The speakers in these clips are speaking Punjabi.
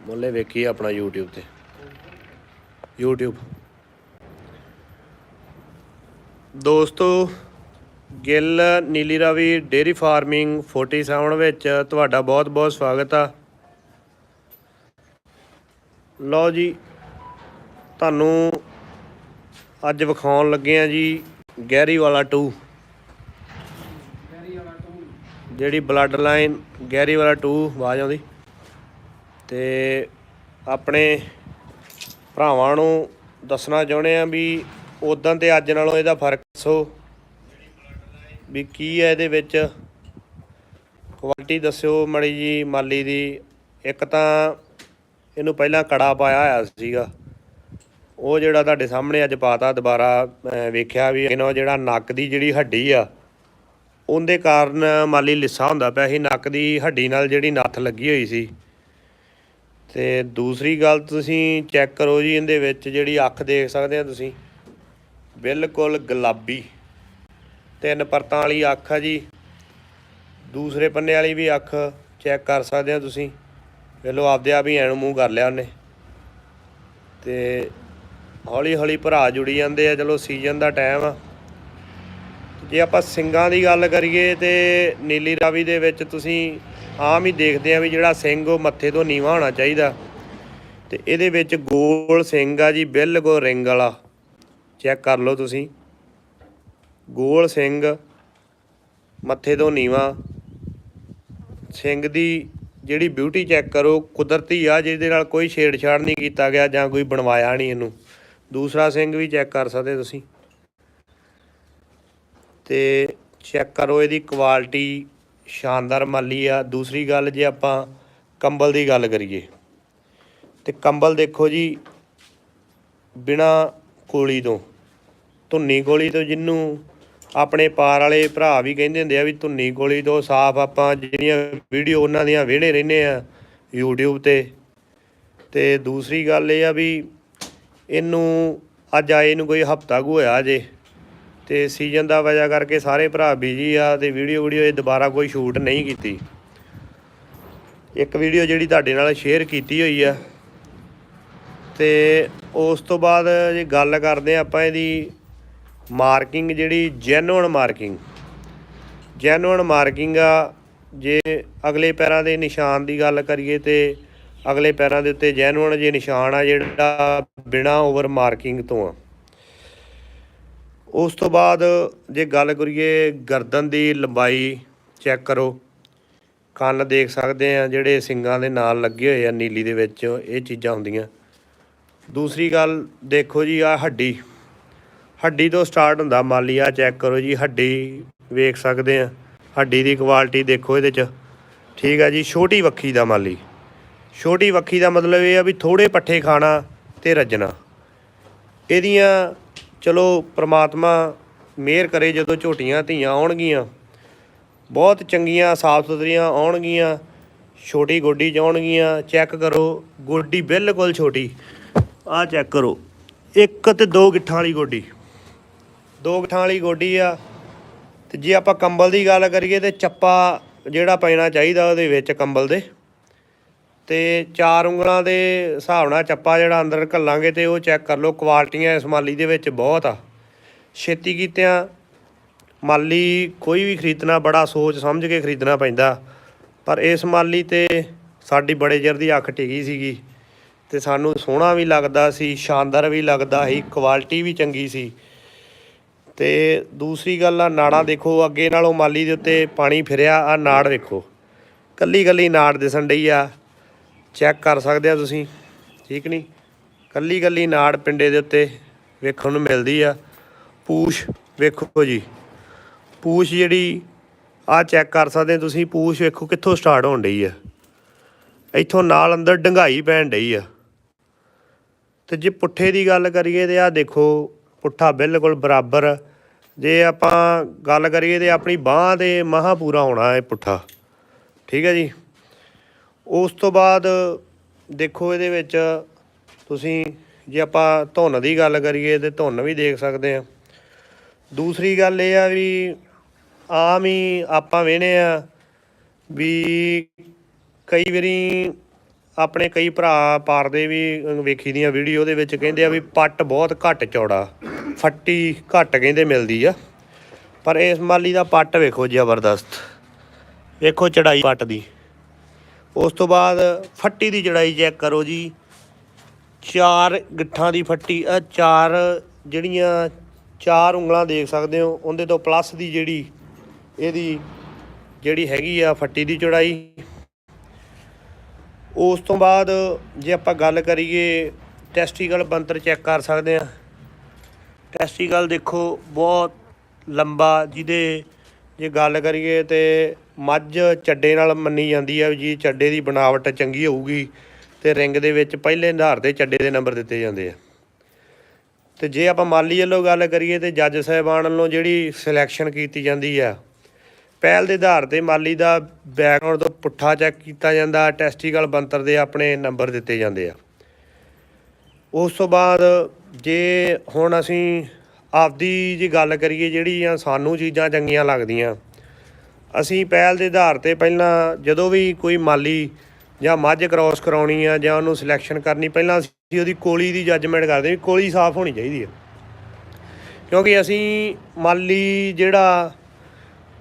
ਮੁੱਲੇ ਵੇਖੀ ਆਪਣਾ YouTube ਤੇ। YouTube ਦੋਸਤੋ, ਗਿੱਲ ਨੀਲੀ ਰਾਵੀ ਡੇਰੀ ਫਾਰਮਿੰਗ 47 ਵਿੱਚ ਤੁਹਾਡਾ ਬਹੁਤ-ਬਹੁਤ ਸਵਾਗਤ ਆ। ਲਓ ਜੀ, ਤੁਹਾਨੂੰ ਅੱਜ ਵਿਖਾਉਣ ਲੱਗੇ ਆ ਜੀ ਗਹਿਰੀ ਵਾਲਾ 2 ਜਿਹੜੀ ਬਲੱਡ ਲਾਈਨ ਗਹਿਰੀ ਵਾਲਾ 2 ਆਵਾਜ਼ ਆਉਂਦੀ? ਤੇ ਆਪਣੇ ਭਰਾਵਾਂ ਨੂੰ ਦੱਸਣਾ ਚਾਹੁੰਦੇ ਆ ਵੀ ਉਦੋਂ ਤੇ ਅੱਜ ਨਾਲੋਂ ਇਹਦਾ ਫ਼ਰਕ ਦੱਸੋ ਵੀ ਕੀ ਹੈ ਇਹਦੇ ਵਿੱਚ ਕੁਆਲਿਟੀ ਦੱਸਿਓ ਮੜੀ ਜੀ, ਮਾਲੀ ਦੀ। ਇੱਕ ਤਾਂ ਇਹਨੂੰ ਪਹਿਲਾਂ ਕੜਾ ਪਾਇਆ ਹੋਇਆ ਸੀਗਾ। ਉਹ ਜਿਹੜਾ ਤੁਹਾਡੇ ਸਾਹਮਣੇ ਅੱਜ ਪਾਤਾ ਦੁਬਾਰਾ ਅਹ ਵੇਖਿਆ ਵੀ ਇਹਨੋਂ ਜਿਹੜਾ ਨੱਕ ਦੀ ਜਿਹੜੀ ਹੱਡੀ ਆ, ਉਹਦੇ ਕਾਰਨ ਮਾਲੀ ਲਿੱਸਾ ਹੁੰਦਾ ਪਿਆ ਸੀ। ਨੱਕ ਦੀ ਹੱਡੀ ਨਾਲ ਜਿਹੜੀ ਨੱਥ ਲੱਗੀ ਹੋਈ ਸੀ। ਤੇ ਦੂਸਰੀ ਗੱਲ ਤੁਸੀਂ ਚੈੱਕ ਕਰੋ ਜੀ ਇਹਦੇ ਵਿੱਚ ਜਿਹੜੀ ਅੱਖ ਦੇਖ ਸਕਦੇ ਆ ਤੁਸੀਂ। ਬਿਲਕੁਲ ਗੁਲਾਬੀ। ਤਿੰਨ ਪਰਤਾਂ ਵਾਲੀ ਅੱਖ ਆ ਜੀ। ਦੂਸਰੇ ਪੰਨੇ ਵਾਲੀ ਵੀ ਅੱਖ ਚੈੱਕ ਕਰ ਸਕਦੇ ਆ ਤੁਸੀਂ। ਵੇਲੋ ਆਪਦੇ ਆਪ ਹੀ ਐਨ ਮੂੰਹ ਕਰ ਲਿਆ ਉਹਨੇ। ਤੇ ਹੌਲੀ ਹੌਲੀ ਭਰਾ ਜੁੜੀ ਜਾਂਦੇ ਆ, ਚਲੋ ਸੀਜ਼ਨ ਦਾ ਟਾਈਮ ਆ। ਜੇ ਆਪਾਂ ਸਿੰਗਾਂ ਦੀ ਗੱਲ ਕਰੀਏ ਤੇ ਨੀਲੀ ਰਾਵੀ ਦੇ ਵਿੱਚ ਤੁਸੀਂ ਆਮ ਹੀ ਦੇਖਦੇ ਆ ਵੀ ਜਿਹੜਾ ਸਿੰਘ ਉਹ ਮੱਥੇ ਤੋਂ ਨੀਵਾ ਹੋਣਾ ਚਾਹੀਦਾ। ਤੇ ਇਹਦੇ ਵਿੱਚ ਗੋਲ ਸਿੰਘ ਆ ਜੀ, ਬਿਲਕੁਲ ਰਿੰਗ ਵਾਲਾ। ਚੈੱਕ ਕਰ ਲਓ ਤੁਸੀਂ। ਗੋਲ ਸਿੰਘ ਮੱਥੇ ਤੋਂ ਨੀਵਾ। ਸਿੰਘ ਦੀ ਜਿਹੜੀ ਬਿਊਟੀ ਚੈੱਕ ਕਰੋ, ਕੁਦਰਤੀ ਆ, ਜਿਹਦੇ ਨਾਲ ਕੋਈ ਛੇੜਛਾੜ ਨਹੀਂ ਕੀਤਾ ਗਿਆ ਜਾਂ ਕੋਈ ਬਣਵਾਇਆ ਨਹੀਂ ਇਹਨੂੰ। ਦੂਸਰਾ ਸਿੰਘ ਵੀ ਚੈੱਕ ਕਰ ਸਕਦੇ ਤੁਸੀਂ। ਤੇ ਚੈੱਕ ਕਰੋ ਇਹਦੀ ਕੁਆਲਿਟੀ ਸ਼ਾਨਦਾਰ ਮਾਲੀ ਆ। ਦੂਸਰੀ ਗੱਲ ਜੇ ਆਪਾਂ ਕੰਬਲ ਦੀ ਗੱਲ ਕਰੀਏ, ਤੇ ਕੰਬਲ ਦੇਖੋ ਜੀ, ਬਿਨਾ ਕੋਲੀ ਤੋਂ, ਧੁੰਨੀ ਕੋਲੀ ਤੋਂ ਜਿਹਨੂੰ ਆਪਣੇ ਪਾਰ ਵਾਲੇ ਭਰਾ ਵੀ ਕਹਿੰਦੇ ਹੁੰਦੇ ਆ ਵੀ ਧੁੰਨੀ ਕੋਲੀ ਤੋਂ ਸਾਫ਼ ਆਪਾਂ ਜਿਹੜੀਆਂ ਵੀਡੀਓ ਉਹਨਾਂ ਦੀਆਂ ਵੇਹਣੇ ਰਹਿੰਦੇ ਆ YouTube ਤੇ। ਤੇ ਦੂਸਰੀ ਗੱਲ ਇਹ ਆ ਵੀ ਇਹਨੂੰ ਅੱਜ ਆਏ ਨੂੰ ਕੋਈ ਹਫਤਾ ਕੁ ਹੋਇਆ ਜੇ। ਤੇ ਸੀਜ਼ਨ ਦਾ ਵਜ੍ਹਾ ਕਰਕੇ ਸਾਰੇ ਭਰਾ ਬਿਜ਼ੀ ਆ ਤੇ ਵੀਡੀਓ ਵੀਡੀਓ ਇਹ ਦੁਬਾਰਾ ਕੋਈ ਸ਼ੂਟ ਨਹੀਂ ਕੀਤੀ। ਇੱਕ ਵੀਡੀਓ ਜਿਹੜੀ ਤੁਹਾਡੇ ਨਾਲ ਸ਼ੇਅਰ ਕੀਤੀ ਹੋਈ ਆ। ਤੇ ਉਸ ਤੋਂ ਬਾਅਦ ਜੇ ਗੱਲ ਕਰਦੇ ਆ ਆਪਾਂ ਇਹਦੀ ਮਾਰਕਿੰਗ ਜਿਹੜੀ ਜੈਨੂਅਨ ਮਾਰਕਿੰਗ ਜੈਨੂਅਨ ਮਾਰਕਿੰਗ ਆ, ਜੇ ਅਗਲੇ ਪੈਰਾਂ ਦੇ ਨਿਸ਼ਾਨ ਦੀ ਗੱਲ ਕਰੀਏ ਤੇ ਅਗਲੇ ਪੈਰਾਂ ਦੇ ਉੱਤੇ ਜੈਨੂਅਨ ਜੇ ਨਿਸ਼ਾਨ ਆ ਜਿਹੜਾ ਬਿਨਾ ਓਵਰ ਮਾਰਕਿੰਗ ਤੋਂ ਆ। ਉਸ ਤੋਂ ਬਾਅਦ ਜੇ ਗੱਲ ਕਰੀਏ ਗਰਦਨ ਦੀ ਲੰਬਾਈ ਚੈੱਕ ਕਰੋ। ਕੰਨ ਦੇਖ ਸਕਦੇ ਆ ਜਿਹੜੇ ਸਿੰਗਾਂ ਦੇ ਨਾਲ ਲੱਗੇ ਹੋਏ ਆ ਨੀਲੀ ਦੇ ਵਿੱਚ, ਇਹ ਚੀਜ਼ਾਂ ਹੁੰਦੀਆਂ। ਦੂਸਰੀ ਗੱਲ ਦੇਖੋ ਜੀ ਆ ਹੱਡੀ। ਹੱਡੀ ਤੋਂ ਸਟਾਰਟ ਹੁੰਦਾ ਮਾਲੀ ਆ ਚੈੱਕ ਕਰੋ ਜੀ, ਹੱਡੀ ਵੇਖ ਸਕਦੇ ਆ। ਹੱਡੀ ਦੀ ਕੁਆਲਿਟੀ ਦੇਖੋ ਇਹਦੇ ਚ। ਠੀਕ ਆ ਜੀ, ਛੋਟੀ ਵੱਖੀ ਦਾ ਮਾਲੀ। ਛੋਟੀ ਵੱਖੀ ਦਾ ਮਤਲਬ ਇਹ ਆ ਵੀ ਥੋੜੇ ਪੱਠੇ ਖਾਣਾ ਤੇ ਰੱਜਣਾ। ਇਹਦੀਆਂ ਚਲੋ ਪ੍ਰਮਾਤਮਾ ਮਿਹਰ ਕਰੇ ਜਦੋਂ ਝੋਟੀਆਂ ਧੀਆਂ ਆਉਣਗੀਆਂ। ਬਹੁਤ ਚੰਗੀਆਂ, ਸਾਫ਼ ਸੁਥਰੀਆਂ ਆਉਣਗੀਆਂ। ਛੋਟੀ ਗੋਡੀ ਚ ਆਉਣਗੀਆਂ। ਚੈੱਕ ਕਰੋ, ਗੋਡੀ ਬਿਲਕੁਲ ਛੋਟੀ। ਆਹ ਚੈੱਕ ਕਰੋ, ਇੱਕ ਤੇ ਦੋ ਗਿੱਠਾਂ ਵਾਲੀ ਗੋਡੀ। ਦੋ ਗਿੱਠਾਂ ਵਾਲੀ ਗੋਡੀ ਆ। ਤੇ ਜੇ ਆਪਾਂ ਕੰਬਲ ਦੀ ਗੱਲ ਕਰੀਏ ਤੇ ਚੱਪਾ ਜਿਹੜਾ ਪੈਣਾ ਚਾਹੀਦਾ ਉਹਦੇ ਵਿੱਚ ਕੰਬਲ ਦੇ। ਤੇ ਚਾਰ ਉਂਗਲਾਂ ਦੇ ਹਿਸਾਬ ਨਾਲ ਚੱਪਾ ਜਿਹੜਾ ਅੰਦਰ ਘੱਲਾਂਗੇ ਤੇ ਉਹ ਚੈੱਕ ਕਰ ਲਓ, ਕੁਆਲਟੀਆਂ ਇਸ ਮਾਲੀ ਦੇ ਵਿੱਚ ਬਹੁਤ ਆ। ਛੇਤੀ ਕੀਤਿਆਂ ਮਾਲੀ ਕੋਈ ਵੀ ਖਰੀਦਣਾ, ਬੜਾ ਸੋਚ ਸਮਝ ਕੇ ਖਰੀਦਣਾ ਪੈਂਦਾ। ਪਰ ਇਸ ਮਾਲੀ ਤੇ ਸਾਡੀ ਬੜੇ ਚਿਰ ਦੀ ਅੱਖ ਟਿਕੀ ਸੀਗੀ ਤੇ ਸਾਨੂੰ ਸੋਹਣਾ ਵੀ ਲੱਗਦਾ ਸੀ, ਸ਼ਾਨਦਾਰ ਵੀ ਲੱਗਦਾ ਸੀ, ਕੁਆਲਿਟੀ ਵੀ ਚੰਗੀ ਸੀ। ਤੇ ਦੂਸਰੀ ਗੱਲ ਆ, ਨਾੜਾਂ ਦੇਖੋ, ਅੱਗੇ ਨਾਲੋਂ ਮਾਲੀ ਦੇ ਉੱਤੇ ਪਾਣੀ ਫਿਰਿਆ ਆ ਨਾੜ ਵੇਖੋ। ਕੱਲੀ ਕੱਲੀ ਨਾੜ ਦਿਸਣ ਡਈ ਆ। ਚੈੱਕ ਕਰ ਸਕਦੇ ਆ ਤੁਸੀਂ, ਠੀਕ ਨਹੀਂ ਕੱਲੀ ਕੱਲੀ ਨਾੜ ਪਿੰਡੇ ਦੇ ਉੱਤੇ ਵੇਖਣ ਨੂੰ ਮਿਲਦੀ ਆ। ਪੂਛ ਵੇਖੋ ਜੀ। ਪੂਛ ਜਿਹੜੀ ਆ ਚੈੱਕ ਕਰ ਸਕਦੇ ਤੁਸੀਂ, ਪੂਛ ਵੇਖੋ ਕਿੱਥੋਂ ਸਟਾਰਟ ਹੋਣ ਡਈ ਆ। ਇੱਥੋਂ ਨਾਲ ਅੰਦਰ ਡੰਗਾਈ ਪੈਣ ਡਈ ਆ। ਤੇ ਜੇ ਪੁੱਠੇ ਦੀ ਗੱਲ ਕਰੀਏ ਤੇ ਆ ਦੇਖੋ, ਪੁੱਠਾ ਬਿਲਕੁਲ ਬਰਾਬਰ। ਜੇ ਆਪਾਂ ਗੱਲ ਕਰੀਏ ਤੇ ਆਪਣੀ ਬਾਹ ਦੇ ਮਹਾ ਪੂਰਾ ਹੋਣਾ ਹੈ ਪੁੱਠਾ। ਠੀਕ ਹੈ ਜੀ? ਉਸ ਤੋਂ ਬਾਅਦ ਦੇਖੋ ਇਹਦੇ ਵਿੱਚ ਤੁਸੀਂ ਜੇ ਆਪਾਂ ਧੁੰਨ ਦੀ ਗੱਲ ਕਰੀਏ ਤੇ ਧੁੰਨ ਵੀ ਦੇਖ ਸਕਦੇ ਆ ਦੂਸਰੀ ਗੱਲ ਇਹ ਆ ਵੀ ਆਮ ਹੀ ਆਪਾਂ ਵੇਹਨੇ ਆ ਵੀ ਕਈ ਵਾਰੀ ਆਪਣੇ ਕਈ ਭਰਾ ਪਾਰਦੇ ਵੀ ਵੇਖੀ ਦੀਆਂ ਵੀਡੀਓ ਦੇ ਵਿੱਚ ਕਹਿੰਦੇ ਆ ਵੀ ਪੱਟ ਬਹੁਤ ਘੱਟ ਚੌੜਾ, ਫੱਟੀ ਘੱਟ ਕਹਿੰਦੇ ਮਿਲਦੀ ਆ। ਪਰ ਇਸ ਮਾਲੀ ਦਾ ਪੱਟ ਵੇਖੋ ਜ਼ਬਰਦਸਤ, ਵੇਖੋ ਚੜਾਈ ਪੱਟ ਦੀ। ਉਸ ਤੋਂ ਬਾਅਦ ਫੱਟੀ ਦੀ ਚੜਾਈ ਚੈੱਕ ਕਰੋ ਜੀ। ਚਾਰ ਗਿੱਠਾਂ ਦੀ ਫੱਟੀ ਆ ਚਾਰ ਜਿਹੜੀਆਂ ਚਾਰ ਉਂਗਲਾਂ ਦੇਖ ਸਕਦੇ ਹੋ, ਉਹਦੇ ਤੋਂ ਪਲੱਸ ਦੀ ਜਿਹੜੀ ਇਹਦੀ ਜਿਹੜੀ ਹੈਗੀ ਆ ਫੱਟੀ ਦੀ ਚੌੜਾਈ। ਉਸ ਤੋਂ ਬਾਅਦ ਜੇ ਆਪਾਂ ਗੱਲ ਕਰੀਏ ਟੈਸਟੀਕਲ ਬੰਤਰ ਚੈੱਕ ਕਰ ਸਕਦੇ ਆ ਟੈਸਟੀਕਲ ਦੇਖੋ, ਬਹੁਤ ਲੰਬਾ, ਜਿਹਦੇ ਜੇ ਗੱਲ ਕਰੀਏ ਤੇ ਮੱਝ ਚੱਡੇ ਨਾਲ ਮੰਨੀ ਜਾਂਦੀ ਹੈ ਵੀ ਜੀ, ਚੱਡੇ ਦੀ ਬਣਾਵਟ ਚੰਗੀ ਹੋਊਗੀ ਤੇ ਰਿੰਗ ਦੇ ਵਿੱਚ ਪਹਿਲੇ ਆਧਾਰ ਤੇ ਚੱਡੇ ਦੇ ਨੰਬਰ ਦਿੱਤੇ ਜਾਂਦੇ ਆ। ਤੇ ਜੇ ਆਪਾਂ ਮਾਲੀ ਵੱਲੋਂ ਗੱਲ ਕਰੀਏ ਤੇ ਜੱਜ ਸਾਹਿਬਾਨ ਵੱਲੋਂ ਜਿਹੜੀ ਸਿਲੈਕਸ਼ਨ ਕੀਤੀ ਜਾਂਦੀ ਆ, ਪਹਿਲ ਦੇ ਆਧਾਰ ਤੇ ਮਾਲੀ ਦਾ ਬੈਕਗ੍ਰਾਉਂਡ ਤੋਂ ਪੁੱਠਾ ਚੈੱਕ ਕੀਤਾ ਜਾਂਦਾ ਟੈਸਟੀਕਲ ਬੰਤਰ ਦੇ ਆਪਣੇ ਨੰਬਰ ਦਿੱਤੇ ਜਾਂਦੇ ਆ। ਉਸ ਤੋਂ ਬਾਅਦ ਜੇ ਹੁਣ ਅਸੀਂ ਆਪਦੀ ਜੇ ਗੱਲ ਕਰੀਏ ਜਿਹੜੀਆਂ ਸਾਨੂੰ ਚੀਜ਼ਾਂ ਚੰਗੀਆਂ ਲੱਗਦੀਆਂ, ਅਸੀਂ ਪਹਿਲ ਦੇ ਆਧਾਰ ਤੇ ਪਹਿਲਾਂ ਜਦੋਂ ਵੀ ਕੋਈ ਮਾਲੀ ਜਾਂ ਮੱਝ ਕ੍ਰਾਸ ਕਰਾਉਣੀ ਆ ਜਾਂ ਉਹਨੂੰ ਸਿਲੈਕਸ਼ਨ ਕਰਨੀ, ਪਹਿਲਾਂ ਅਸੀਂ ਉਹਦੀ ਕੋਲੀ ਦੀ ਜੱਜਮੈਂਟ ਕਰਦੇ ਵੀ ਕੋਲੀ ਸਾਫ਼ ਹੋਣੀ ਚਾਹੀਦੀ ਹੈ। ਕਿਉਂਕਿ ਅਸੀਂ ਮਾਲੀ ਜਿਹੜਾ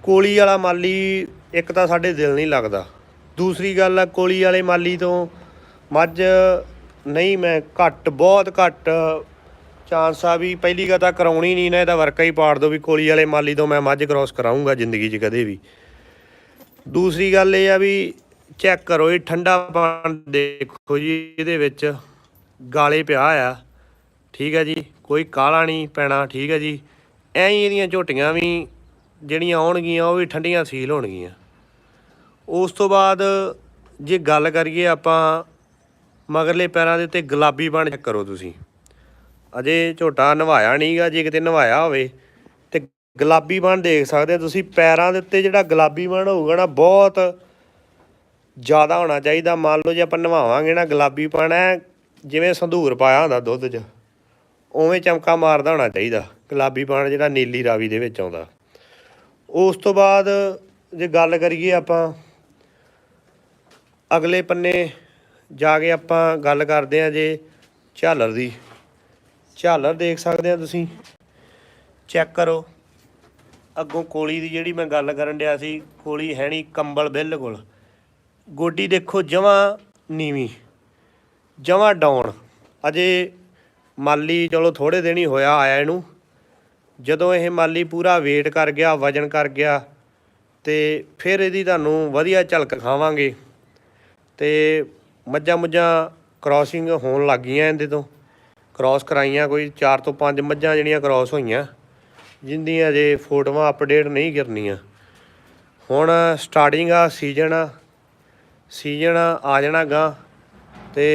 ਕੋਲੀ ਵਾਲਾ ਮਾਲੀ ਇੱਕ ਤਾਂ ਸਾਡੇ ਦਿਲ ਨਹੀਂ ਲੱਗਦਾ। ਦੂਸਰੀ ਗੱਲ ਆ, ਕੋਲੀ ਵਾਲੇ ਮਾਲੀ ਤੋਂ ਮੱਝ ਨਹੀਂ, ਮੈਂ ਘੱਟ, ਬਹੁਤ ਘੱਟ ਚਾਂਸ ਆ ਵੀ ਪਹਿਲੀ ਗੱਲ ਤਾਂ ਕਰਾਉਣੀ ਨਹੀਂ, ਨਾ ਇਹਦਾ ਵਰਕਾ ਹੀ ਪਾੜ ਦੋ ਵੀ ਕੋਲੀ ਵਾਲੇ ਮਾਲੀ ਤੋਂ ਮੈਂ ਮੱਝ ਕ੍ਰਾਸ ਕਰਾਉਂਗਾ ਜ਼ਿੰਦਗੀ 'ਚ ਕਦੇ ਵੀ। ਦੂਸਰੀ ਗੱਲ ਇਹ ਆ ਵੀ ਚੈੱਕ ਕਰੋ, ਇਹ ਠੰਡਾ ਪਾਣ ਦੇਖੋ ਜੀ, ਇਹਦੇ ਵਿੱਚ ਗਾਲੇ ਪਿਆ ਆ। ਠੀਕ ਹੈ ਜੀ, ਕੋਈ ਕਾਲਾ ਨਹੀਂ ਪੈਣਾ, ਠੀਕ ਹੈ ਜੀ। ਐਂ ਹੀ ਇਹਦੀਆਂ ਝੋਟੀਆਂ ਵੀ ਜਿਹੜੀਆਂ ਆਉਣਗੀਆਂ, ਉਹ ਵੀ ਠੰਡੀਆਂ ਸੀਲ ਹੋਣਗੀਆਂ। ਉਸ ਤੋਂ ਬਾਅਦ ਜੇ ਗੱਲ ਕਰੀਏ ਆਪਾਂ ਮਗਰਲੇ ਪੈਰਾਂ ਦੇ ਉੱਤੇ ਗੁਲਾਬੀ ਬਣ ਚੈੱਕ ਕਰੋ ਤੁਸੀਂ। ਅਜੇ ਝੋਟਾ ਨਵਾਇਆ ਨਹੀਂਗਾ, ਜੇ ਕਿਤੇ ਨਵਾਇਆ ਹੋਵੇ। ਤੇ ਗੁਲਾਬੀ ਬਣ ਦੇਖ ਸਕਦੇ ਹੋ ਤੁਸੀਂ, ਪੈਰਾਂ ਦੇ ਉੱਤੇ ਜਿਹੜਾ ਗੁਲਾਬੀ ਬਣ ਹੋਊਗਾ ਨਾ, ਬਹੁਤ ਜ਼ਿਆਦਾ ਹੋਣਾ ਚਾਹੀਦਾ। ਮੰਨ ਲਓ ਜੇ ਆਪਾਂ ਨਵਾਵਾਂਗੇ ਨਾ, ਗੁਲਾਬੀ ਪਣ ਜਿਵੇਂ ਸੰਧੂਰ ਪਾਇਆ ਹੁੰਦਾ ਦੁੱਧ 'ਚ, ਉਵੇਂ ਚਮਕਾ ਮਾਰਦਾ ਹੋਣਾ ਚਾਹੀਦਾ। ਗੁਲਾਬੀ ਪਣ ਜਿਹੜਾ ਨੀਲੀ ਰਾਵੀ ਦੇ ਵਿੱਚ ਆਉਂਦਾ। ਉਸ ਤੋਂ ਬਾਅਦ ਜੇ ਗੱਲ ਕਰੀਏ ਆਪਾਂ, ਅਗਲੇ ਪੰਨੇ ਜਾ ਕੇ ਆਪਾਂ ਗੱਲ ਕਰਦੇ ਹਾਂ ਜੇ ਝਾਲਰ ਦੀ। ਝਾਲਰ ਦੇਖ ਸਕਦੇ ਆ ਤੁਸੀਂ। ਚੈੱਕ ਕਰੋ। ਅੱਗੋਂ ਕੋਲੀ ਦੀ ਜਿਹੜੀ ਮੈਂ ਗੱਲ ਕਰਨ ਡਿਆ ਸੀ, ਕੋਲੀ ਹੈ ਨਹੀਂ ਕੰਬਲ ਬਿਲਕੁਲ। ਗੋਡੀ ਦੇਖੋ ਜਮਾਂ ਨੀਵੀਂ, ਜਮਾਂ ਡਾਊਨ। ਅਜੇ ਮਾਲੀ ਚਲੋ ਥੋੜੇ ਦਿਨ ਹੀ ਹੋਇਆ ਆਇਆ ਇਹਨੂੰ। ਜਦੋਂ ਇਹ ਮਾਲੀ ਪੂਰਾ ਵੇਟ ਕਰ ਗਿਆ, ਵਜਨ ਕਰ ਗਿਆ, ਤੇ ਫਿਰ ਇਹਦੀ ਤੁਹਾਨੂੰ ਵਧੀਆ ਝਲਕ ਖਾਵਾਂਗੇ। ਤੇ ਮੱਝਾਂ ਮੁੱਝਾਂ ਕ੍ਰਾਸਿੰਗ ਹੋਣ ਲੱਗ ਗਈਆਂ ਇਹਦੇ ਤੋਂ। ਕ੍ਰਾਸ ਕਰਾਈਆਂ, ਕੋਈ 4 ਤੋਂ 5 ਮੱਝਾਂ ਜਿਹੜੀਆਂ ਕ੍ਰਾਸ ਹੋਈਆਂ ਜਿੰਦੀਆਂ ਅਜੇ ਫੋਟੋਆਂ ਅਪਡੇਟ ਨਹੀਂ ਕਰਨੀਆਂ। ਹੁਣ ਸਟਾਰਟਿੰਗ ਆ ਸੀਜ਼ਨ ਆ ਸੀਜ਼ਨ ਆ ਜਾਣਾ ਗਾ ਤੇ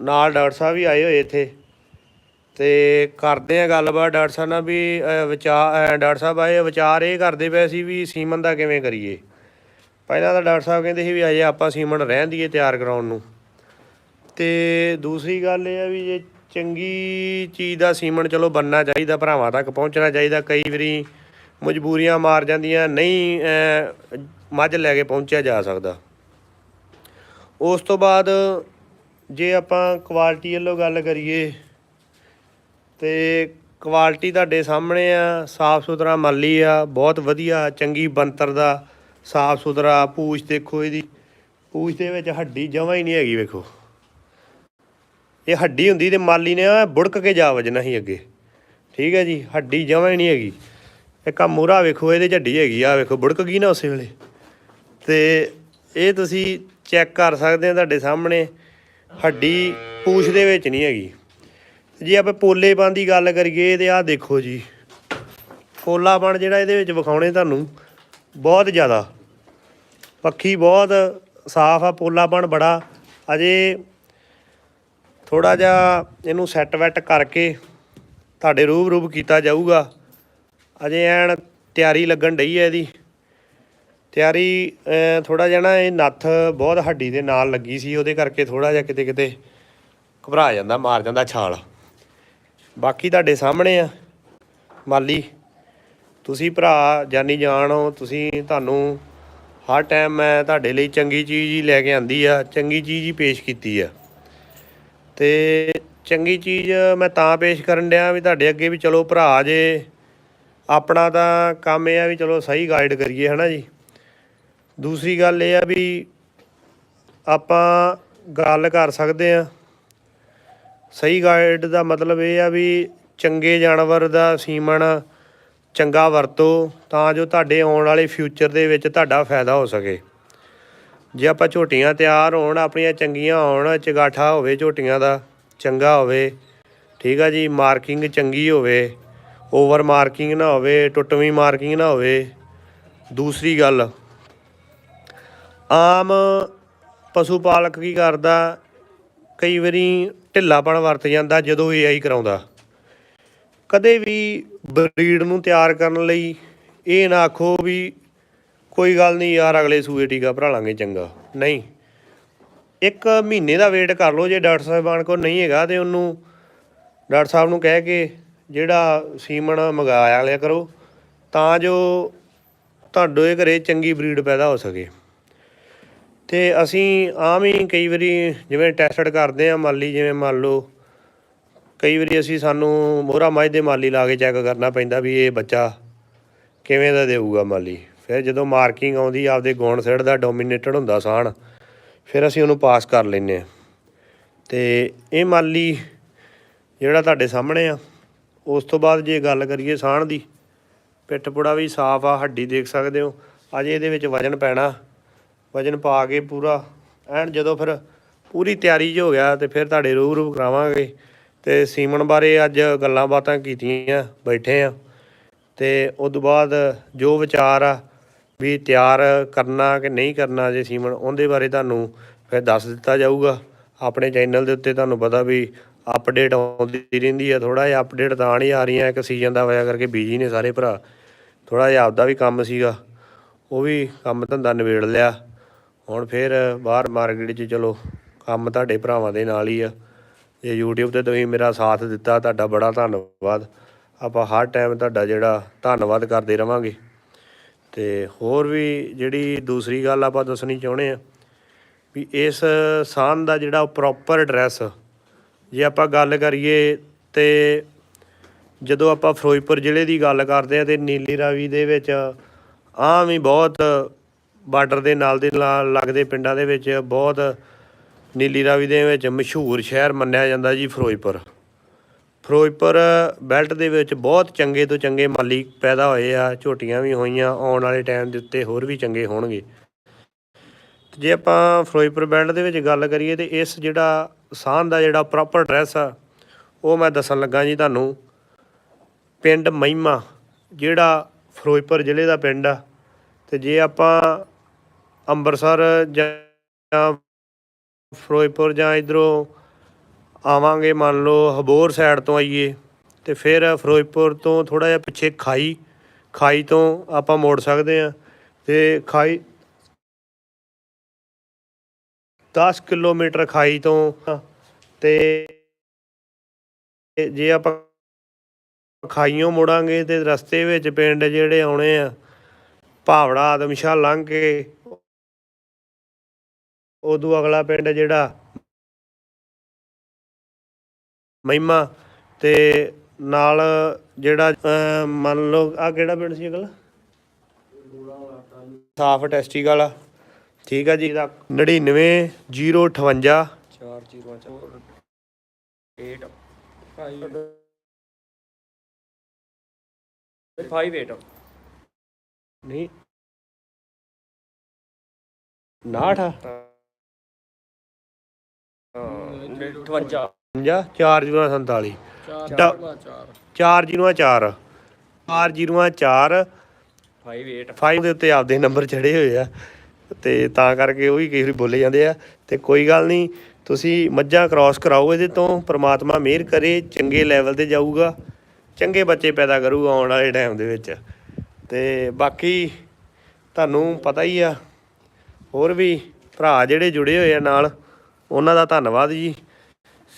ਨਾਲ ਡਾਕਟਰ ਸਾਹਿਬ ਵੀ ਆਏ ਹੋਏ ਇੱਥੇ। ਤੇ ਕਰਦੇ ਆ ਗੱਲਬਾਤ, ਡਾਕਟਰ ਸਾਹਿਬ ਨਾਲ ਵੀ ਵਿਚਾਰ ਡਾਕਟਰ ਸਾਹਿਬ ਆਏ, ਵਿਚਾਰ ਇਹ ਕਰਦੇ ਪਏ ਸੀ ਵੀ ਸੀਮਨ ਦਾ ਕਿਵੇਂ ਕਰੀਏ। ਪਹਿਲਾਂ ਤਾਂ ਡਾਕਟਰ ਸਾਹਿਬ ਕਹਿੰਦੇ ਸੀ ਵੀ ਅਜੇ ਆਪਾਂ ਸੀਮਨ ਰਹਿਣ ਦੀਏ ਤਿਆਰ ਕਰਾਉਣ ਨੂੰ। ਤੇ ਦੂਸਰੀ ਗੱਲ ਇਹ ਆ ਵੀ ਜੇ ਚੰਗੀ ਚੀਜ਼ ਦਾ ਸੀਮਨ ਚਲੋ ਬੰਨਣਾ ਚਾਹੀਦਾ, ਭਰਾਵਾਂ ਤੱਕ ਪਹੁੰਚਣਾ ਚਾਹੀਦਾ। ਕਈ ਵਾਰੀ ਮਜਬੂਰੀਆਂ ਮਾਰ ਜਾਂਦੀਆਂ, ਨਹੀਂ ਮੱਝ ਲੈ ਕੇ ਪਹੁੰਚਿਆ ਜਾ ਸਕਦਾ। ਉਸ ਤੋਂ ਬਾਅਦ ਜੇ ਆਪਾਂ ਕੁਆਲਿਟੀ ਵੱਲੋਂ ਗੱਲ ਕਰੀਏ, ਤੇ ਕੁਆਲਿਟੀ ਤੁਹਾਡੇ ਸਾਹਮਣੇ ਆ, ਸਾਫ਼ ਸੁਥਰਾ ਮਾਲੀ ਆ, ਬਹੁਤ ਵਧੀਆ, ਚੰਗੀ ਬੰਤਰ ਦਾ, ਸਾਫ਼ ਸੁਥਰਾ, ਪੂਛ ਦੇਖੋ ਇਹਦੀ। ਪੂਛ ਦੇ ਵਿੱਚ ਹੱਡੀ ਜਮਾਂ ਹੀ ਨਹੀਂ ਹੈਗੀ, ਵੇਖੋ। ਇਹ ਹੱਡੀ ਹੁੰਦੀ ਤੇ ਮਾਲੀ ਨੇ ਐਂ ਬੁੜਕ ਕੇ ਜਾ ਵਜਣਾ ਸੀ ਅੱਗੇ। ਠੀਕ ਹੈ ਜੀ, ਹੱਡੀ ਜਮਾਂ ਹੀ ਨਹੀਂ ਹੈਗੀ। ਇੱਕ ਆ ਮੂਰਾ ਵੇਖੋ, ਇਹਦੇ ਝੱਡੀ ਹੈਗੀ ਆ ਵੇਖੋ, ਬੁੜਕ ਗਈ ਨਾ ਉਸੇ ਵੇਲੇ। ਤੇ ਇਹ ਤੁਸੀਂ ਚੈੱਕ ਕਰ ਸਕਦੇ ਆ ਤੁਹਾਡੇ ਸਾਹਮਣੇ, ਹੱਡੀ ਪੂਛ ਦੇ ਵਿੱਚ ਨਹੀਂ ਹੈਗੀ। ਜੇ ਆਪਾਂ ਪੋਲੇਪਨ ਦੀ ਗੱਲ ਕਰੀਏ, ਤੇ ਆਹ ਦੇਖੋ ਜੀ ਪੋਲਾਪਨ ਜਿਹੜਾ ਇਹਦੇ ਵਿੱਚ ਵਿਖਾਉਣੇ ਤੁਹਾਨੂੰ, ਬਹੁਤ ਜ਼ਿਆਦਾ। ਪੱਖੀ ਬਹੁਤ ਸਾਫ਼ ਆ ਪੋਲਾਪਨ ਬੜਾ, ਅਜੇ ਥੋੜਾ ਜਿਹਾ ਇਹਨੂੰ ਸੈੱਟ ਵੈਟ ਕਰਕੇ ਤੁਹਾਡੇ ਰੂਪ ਰੂਪ ਕੀਤਾ ਜਾਊਗਾ। ਅਜੇ ਐਨ ਤਿਆਰੀ ਲੱਗਣ ਡਈ ਹੈ ਇਹਦੀ। ਤਿਆਰੀ ਥੋੜਾ ਜਿਹਾ ਨਾ ਇਹ ਨੱਥ ਬਹੁਤ ਹੱਡੀ ਦੇ ਨਾਲ ਲੱਗੀ ਸੀ, ਉਹਦੇ ਕਰਕੇ ਥੋੜਾ ਜਿਹਾ ਕਿਤੇ ਕਿਤੇ ਘਬਰਾ ਜਾਂਦਾ, ਮਾਰ ਜਾਂਦਾ ਛਾਲ। ਬਾਕੀ ਤੁਹਾਡੇ ਸਾਹਮਣੇ ਆ। ਮਾਲੀ, ਤੁਸੀਂ ਭਰਾ, ਜਾਨੀ ਜਾਣ ਹੋ, ਤੁਸੀਂ, ਤੁਹਾਨੂੰ ਹਰ ਟਾਈਮ ਮੈਂ ਤੁਹਾਡੇ ਲਈ ਚੰਗੀ ਚੀਜ਼ ਹੀ ਲੈ ਕੇ ਆਂਦੀ ਆ, ਚੰਗੀ ਚੀਜ਼ ਹੀ ਪੇਸ਼ ਕੀਤੀ ਆ। ਤੇ ਚੰਗੀ ਚੀਜ਼ ਮੈਂ ਤਾਂ ਪੇਸ਼ ਕਰਨ ਡਿਆ ਵੀ ਤੁਹਾਡੇ ਅੱਗੇ ਵੀ ਚਲੋ ਭਰਾ ਜੇ ਆਪਣਾ ਤਾਂ ਕੰਮ ਇਹ ਆ ਵੀ ਚਲੋ ਸਹੀ ਗਾਈਡ ਕਰੀਏ, ਹਨਾ ਜੀ। ਦੂਸਰੀ ਗੱਲ ਇਹ ਆ ਵੀ ਆਪਾਂ ਗੱਲ ਕਰ ਸਕਦੇ ਆ ਸਹੀ ਗਾਈਡ ਦਾ ਮਤਲਬ ਇਹ ਆ ਵੀ ਚੰਗੇ ਜਾਨਵਰ ਦਾ ਸੀਮਣ ਚੰਗਾ ਵਰਤੋ ਤਾਂ ਜੋ ਤੁਹਾਡੇ ਆਉਣ ਵਾਲੇ ਫਿਊਚਰ ਦੇ ਵਿੱਚ ਤੁਹਾਡਾ ਫਾਇਦਾ ਹੋ ਸਕੇ। ਜੇ ਆਪਾਂ ਝੋਟੀਆਂ ਤਿਆਰ ਹੋਣ, ਆਪਣੀਆਂ ਚੰਗੀਆਂ ਹੋਣ, ਚਗਾਠਾ ਹੋਵੇ ਝੋਟੀਆਂ ਦਾ, ਚੰਗਾ ਹੋਵੇ, ਠੀਕ ਆ ਜੀ, ਮਾਰਕਿੰਗ ਚੰਗੀ ਹੋਵੇ, ਓਵਰ ਮਾਰਕਿੰਗ ਨਾ ਹੋਵੇ, ਟੁੱਟਵੀਂ ਮਾਰਕਿੰਗ ਨਾ ਹੋਵੇ, ਦੂਸਰੀ ਗੱਲ, ਆਮ ਪਸ਼ੂ ਪਾਲਕ ਕੀ ਕਰਦਾ, ਕਈ ਵਾਰੀ ਢਿੱਲਾਪਣ ਵਰਤ ਜਾਂਦਾ ਜਦੋਂ ਏਆਈ ਕਰਾਉਂਦਾ। ਕਦੇ ਵੀ ਬਰੀਡ ਨੂੰ ਤਿਆਰ ਕਰਨ ਲਈ ਇਹ ਨਾ ਆਖੋ ਵੀ ਕੋਈ ਗੱਲ ਨਹੀਂ ਯਾਰ, ਅਗਲੇ ਸੂਏ ਟੀਕਾ ਭਰਾ ਲਾਂਗੇ ਚੰਗਾ। ਨਹੀਂ। ਇੱਕ ਮਹੀਨੇ ਦਾ ਵੇਟ ਕਰ ਲਓ ਜੇ ਡਾਕਟਰ ਸਾਹਿਬਾਨ ਕੋਲ ਨਹੀਂ ਹੈਗਾ ਤੇ ਉਹਨੂੰ ਡਾਕਟਰ ਸਾਹਿਬ ਨੂੰ ਕਹਿ ਕੇ ਜਿਹੜਾ ਸੀਮਨ ਮੰਗਾਇਆ ਲਿਆ ਕਰੋ, ਤਾਂ ਜੋ ਤੁਹਾਡੇ ਘਰੇ ਚੰਗੀ ਬਰੀਡ ਪੈਦਾ ਹੋ ਸਕੇ। ਤੇ ਅਸੀਂ ਆਮ ਹੀ ਕਈ ਵਾਰੀ ਜਿਵੇਂ ਟੈਸਟ ਕਰਦੇ ਆ ਮਾਲੀ ਜਿਵੇਂ ਮੰਨ ਲਓ, ਕਈ ਵਾਰੀ ਅਸੀਂ ਸਾਨੂੰ ਮੋਹਰਾ ਮੱਝ ਦੇ ਮਾਲੀ ਲਾ ਕੇ ਚੈੱਕ ਕਰਨਾ ਪੈਂਦਾ ਵੀ ਇਹ ਬੱਚਾ ਕਿਵੇਂ ਦਾ ਦੇਊਗਾ ਮਾਲੀ। ਫਿਰ ਜਦੋਂ ਮਾਰਕਿੰਗ ਆਉਂਦੀ, ਆਪਦੇ ਗੁਣ ਸਿੜ ਦਾ ਡੋਮੀਨੇਟਡ ਹੁੰਦਾ ਸਾਣ ਫਿਰ ਅਸੀਂ ਉਹਨੂੰ ਪਾਸ ਕਰ ਲੈਂਦੇ ਆ ਤੇ ਇਹ ਮਾਲੀ ਜਿਹੜਾ ਤੁਹਾਡੇ ਸਾਹਮਣੇ ਆ, ਉਸ ਤੋਂ ਬਾਅਦ ਜੇ ਗੱਲ ਕਰੀਏ ਸਾਣ ਦੀ, ਪਿੱਠ ਪੁੜਾ ਵੀ ਸਾਫ਼ ਆ, ਹੱਡੀ ਦੇਖ ਸਕਦੇ ਹੋ। ਅਜੇ ਇਹਦੇ ਵਿੱਚ ਵਜਨ ਪੈਣਾ, ਵਜਨ ਪਾ ਕੇ ਪੂਰਾ, ਐਨ ਜਦੋਂ ਫਿਰ ਪੂਰੀ ਤਿਆਰੀ 'ਚ ਹੋ ਗਿਆ ਤੇ ਫਿਰ ਤੁਹਾਡੇ ਰੂਬਰੂ ਕਰਾਵਾਂਗੇ। ਤੇ ਸੀਮਨ ਬਾਰੇ ਅੱਜ ਗੱਲਾਂ ਬਾਤਾਂ ਕੀਤੀਆਂ, ਬੈਠੇ ਆ। ਤੇ ਉਸ ਤੋਂ ਬਾਅਦ ਜੋ ਵਿਚਾਰ ਆ ਵੀ ਤਿਆਰ ਕਰਨਾ ਕਿ ਨਹੀਂ ਕਰਨਾ ਜੇ ਸੀਮਨ, ਉਹਦੇ ਬਾਰੇ ਤੁਹਾਨੂੰ ਫਿਰ ਦੱਸ ਦਿੱਤਾ ਜਾਊਗਾ। ਆਪਣੇ ਚੈਨਲ ਦੇ ਉੱਤੇ ਤੁਹਾਨੂੰ ਪਤਾ ਵੀ ਅਪਡੇਟ ਆਉਂਦੀ ਰਹਿੰਦੀ ਆ ਥੋੜਾ ਜਿਹਾ ਅਪਡੇਟ ਤਾਂ ਨਹੀਂ ਆ ਰਹੀਆਂ ਇੱਕ ਸੀਜ਼ਨ ਦਾ ਵਜ੍ਹਾ ਕਰਕੇ ਬਿਜ਼ੀ ਨੇ ਸਾਰੇ ਭਰਾ। ਥੋੜਾ ਜਿਹਾ ਆਪਦਾ ਵੀ ਕੰਮ ਸੀਗਾ, ਉਹ ਵੀ ਕੰਮ ਧੰਦਾ ਨਿਬੇੜ ਲਿਆ। ਹੁਣ ਫਿਰ ਬਾਹਰ ਮਾਰਕੀਟ 'ਚ ਚਲੋ, ਕੰਮ ਤੁਹਾਡੇ ਭਰਾਵਾਂ ਦੇ ਨਾਲ ਹੀ ਆ। ਜੇ YouTube ਤੇ ਤੁਸੀਂ ਮੇਰਾ ਸਾਥ ਦਿੱਤਾ, ਤੁਹਾਡਾ ਬੜਾ ਧੰਨਵਾਦ। ਆਪਾਂ ਹਰ ਟਾਈਮ ਤੁਹਾਡਾ ਜਿਹੜਾ ਧੰਨਵਾਦ ਕਰਦੇ ਰਵਾਂਗੇ। ਤੇ ਹੋਰ ਵੀ ਜਿਹੜੀ ਦੂਸਰੀ ਗੱਲ ਆਪਾਂ ਦੱਸਣੀ ਚਾਹੁੰਦੇ ਆ ਵੀ ਇਸ ਸਾਨ ਦਾ ਜਿਹੜਾ ਪ੍ਰੋਪਰ ਐਡਰੈਸ ਜੇ ਆਪਾਂ ਗੱਲ ਕਰੀਏ ਤੇ ਜਦੋਂ ਆਪਾਂ ਫਿਰੋਜ਼ਪੁਰ ਜ਼ਿਲ੍ਹੇ ਦੀ ਗੱਲ ਕਰਦੇ ਆ ਤੇ ਨੀਲੀ ਰਾਵੀ ਦੇ ਵਿੱਚ ਆਮ ਹੀ ਬਹੁਤ ਬਾਰਡਰ ਦੇ ਨਾਲ ਦੇ ਨਾਲ ਲੱਗਦੇ ਪਿੰਡਾਂ ਦੇ ਵਿੱਚ ਬਹੁਤ ਨੀਲੀ ਰਾਵੀ ਦੇ ਵਿੱਚ ਮਸ਼ਹੂਰ ਸ਼ਹਿਰ ਮੰਨਿਆ ਜਾਂਦਾ ਜੀ ਫਿਰੋਜ਼ਪੁਰ। ਫਿਰੋਜ਼ਪੁਰ ਬੈਲਟ ਦੇ ਵਿੱਚ ਬਹੁਤ ਚੰਗੇ ਤੋਂ ਚੰਗੇ ਮਾਲੀ ਪੈਦਾ ਹੋਏ ਆ, ਝੋਟੀਆਂ ਵੀ ਹੋਈਆਂ, ਆਉਣ ਵਾਲੇ ਟਾਈਮ ਦੇ ਉੱਤੇ ਹੋਰ ਵੀ ਚੰਗੇ ਹੋਣਗੇ। ਤੇ ਜੇ ਆਪਾਂ ਫਿਰੋਜ਼ਪੁਰ ਬੈਲਟ ਦੇ ਵਿੱਚ ਗੱਲ ਕਰੀਏ ਤੇ ਇਸ ਜਿਹੜਾ ਸਾਨ ਦਾ ਜਿਹੜਾ ਪ੍ਰੋਪਰ ਐਡਰੈਸ ਆ, ਉਹ ਮੈਂ ਦੱਸਣ ਲੱਗਾ ਜੀ ਤੁਹਾਨੂੰ। ਪਿੰਡ ਮਹਿਮਾ, ਜਿਹੜਾ ਫਿਰੋਜ਼ਪੁਰ ਜ਼ਿਲ੍ਹੇ ਦਾ ਪਿੰਡ ਆ। ਤੇ ਜੇ ਆਪਾਂ ਅੰਮ੍ਰਿਤਸਰ ਜਾਂ ਫਿਰੋਜ਼ਪੁਰ ਜਾਂ ਇਧਰੋਂ ਆਵਾਂਗੇ ਮੰਨ ਲਓ ਹਬੋਰ ਸਾਈਡ ਤੋਂ ਆਈਏ ਤੇ ਫਿਰ ਫਿਰੋਜ਼ਪੁਰ ਤੋਂ ਥੋੜਾ ਜਿਹਾ ਪਿੱਛੇ ਖਾਈ ਖਾਈ ਤੋਂ ਆਪਾਂ ਮੋੜ ਸਕਦੇ ਆ ਤੇ ਖਾਈ 10 ਕਿਲੋਮੀਟਰ ਖਾਈ ਤੋਂ ਤੇ ਜੇ ਆਪਾਂ ਖਾਈਓਂ ਮੁੜਾਂਗੇ ਤੇ ਰਸਤੇ ਵਿੱਚ ਪਿੰਡ ਜਿਹੜੇ ਆਉਣੇ ਆ, ਭਾਵੜਾ, ਆਦਮਸ਼ਾਹ ਲੰਘ ਕੇ, ਉਦੋਂ ਅਗਲਾ ਪਿੰਡ ਜਿਹੜਾ ਮਹਿਮਾ ਤੇ ਨਾਲ ਜਿਹੜਾ ਅਹ, ਮੰਨ ਲਓ ਆ ਕਿਹੜਾ ਪਿੰਡ ਸੀ ਅਗਲਾ? ਸਾਫ਼ ਟੈਸਟੀਕਲ ਵਾਲਾ। ਠੀਕ ਆ ਜੀ। ਇਹਦਾ 99 058 ਚਾਰ ਜ਼ੀਰੋ ਚਾਰ 8 5 5 8 ਨਹੀਂ 59 58 50 4047 ਚਾਰ 4004 4004 5 8 5 ਦੇ ਉੱਤੇ ਆਪਦੇ ਨੰਬਰ ਚੜੇ ਹੋਏ ਆ। ਤੇ ਤਾਂ ਕਰਕੇ ਉਹ ਵੀ ਕਈ ਵਾਰੀ ਬੋਲੇ ਜਾਂਦੇ ਆ। ਤੇ ਕੋਈ ਗੱਲ ਨਹੀਂ ਤੁਸੀਂ ਮੱਝਾਂ ਕ੍ਰਾਸ ਕਰਾਓ ਇਹਦੇ ਤੋਂ। ਪ੍ਰਮਾਤਮਾ ਮਿਹਰ ਕਰੇ ਚੰਗੇ ਲੈਵਲ ਤੇ ਜਾਊਗਾ। ਚੰਗੇ ਬੱਚੇ ਪੈਦਾ ਕਰੂਗਾ ਆਉਣ ਵਾਲੇ ਟਾਈਮ ਦੇ ਵਿੱਚ। ਤੇ ਬਾਕੀ ਤੁਹਾਨੂੰ ਪਤਾ ਹੀ ਆ। ਹੋਰ ਵੀ ਭਰਾ ਜਿਹੜੇ ਜੁੜੇ ਹੋਏ ਆ ਨਾਲ ਉਹਨਾਂ ਦਾ ਧੰਨਵਾਦ ਜੀ।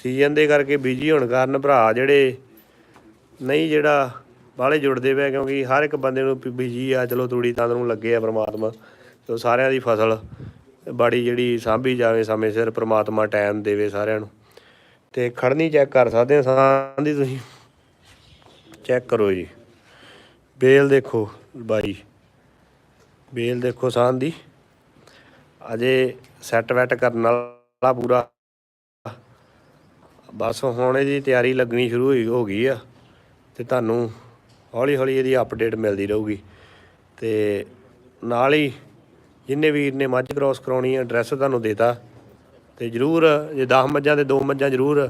ਸੀਜ਼ਨ ਦੇ ਕਰਕੇ ਬਿਜ਼ੀ ਹੋਣ ਕਾਰਨ ਭਰਾ ਜਿਹੜੇ ਨਹੀਂ ਜਿਹੜਾ ਬਾਹਲੇ ਜੁੜਦੇ ਪਏ ਕਿਉਂਕਿ ਹਰ ਇੱਕ ਬੰਦੇ ਨੂੰ ਬਿਜ਼ੀ ਆ, ਚਲੋ ਤੂੜੀ ਤੰਦ ਨੂੰ ਲੱਗੇ ਆ ਪ੍ਰਮਾਤਮਾ ਤੇ ਸਾਰਿਆਂ ਦੀ ਫਸਲ ਬਾੜੀ ਜਿਹੜੀ ਸਾਂਭੀ ਜਾਵੇ ਸਮੇਂ ਸਿਰ, ਪ੍ਰਮਾਤਮਾ ਟਾਈਮ ਦੇਵੇ ਸਾਰਿਆਂ ਨੂੰ। ਤੇ ਖੜਨੀ ਚੈੱਕ ਕਰ ਸਕਦੇ ਆ ਸਾਂ ਦੀ ਤੁਸੀਂ। ਚੈੱਕ ਕਰੋ ਜੀ। ਬੇਲ ਦੇਖੋ ਬਾਈ। ਬੇਲ ਦੇਖੋ ਸਾਂ ਦੀ। ਅਜੇ ਸੈੱਟ ਵੈਟ ਕਰਨ ਵਾਲਾ ਪੂਰਾ ਬਸ ਹੁਣ ਇਹਦੀ ਤਿਆਰੀ ਲੱਗਣੀ ਸ਼ੁਰੂ ਹੋਈ ਹੋ ਗਈ ਆ ਤੇ ਤੁਹਾਨੂੰ ਹੌਲੀ ਹੌਲੀ ਇਹਦੀ ਅਪਡੇਟ ਮਿਲਦੀ ਰਹੂਗੀ। ਤੇ ਨਾਲ ਹੀ ਜਿੰਨੇ ਵੀਰ ਨੇ ਮੱਝ ਕ੍ਰੋਸ ਕਰਾਉਣੀ ਹੈ ਐਡਰੈਸ ਤੁਹਾਨੂੰ ਦੇਤਾ। ਤੇ ਜਰੂਰ ਜੇ 10 ਮੱਝਾਂ ਤੇ 2 ਮੱਝਾਂ ਜਰੂਰ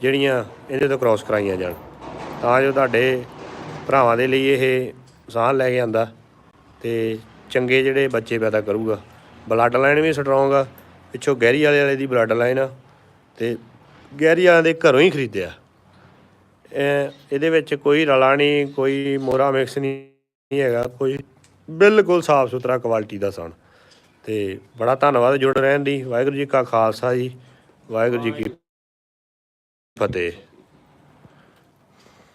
ਜਿਹੜੀਆਂ ਇਹਦੇ ਤੋਂ ਕ੍ਰੋਸ ਕਰਾਈਆਂ ਜਾਣ। ਤਾਂ ਜੋ ਤੁਹਾਡੇ ਭਰਾਵਾਂ ਦੇ ਲਈ ਇਹ ਸਾਹ ਲੈ ਕੇ ਆਂਦਾ ਤੇ ਚੰਗੇ ਜਿਹੜੇ ਬੱਚੇ ਪੈਦਾ ਕਰੂਗਾ। ਬਲੱਡ ਲਾਈਨ ਵੀ ਸਟਰੋਂਗ ਆ। ਪਿੱਛੋਂ ਗਹਿਰੀ ਵਾਲੇ ਵਾਲੇ ਦੀ ਬਲੱਡ ਲਾਈਨ ਆ। ਤੇ ਗਹਿਰੀ ਵਾਲਿਆਂ ਦੇ ਘਰੋਂ ਹੀ ਖਰੀਦਿਆ। ਇਹ ਇਹਦੇ ਵਿੱਚ ਕੋਈ ਰਲਾ ਨਹੀਂ ਕੋਈ ਮੋਰਾ ਮਿਕਸ ਨਹੀਂ ਨਹੀਂ ਹੈਗਾ ਕੋਈ ਬਿਲਕੁਲ ਸਾਫ਼ ਸੁਥਰਾ ਕੁਆਲਿਟੀ ਦਾ ਸਣ ਤੇ ਬੜਾ ਧੰਨਵਾਦ ਜੁੜ ਰਹਿਣ ਦੀ। ਵਾਹਿਗੁਰੂ ਜੀ ਕਾ ਖਾਲਸਾ ਜੀ ਵਾਹਿਗੁਰੂ ਜੀ ਕੀ ਫਤਿਹ।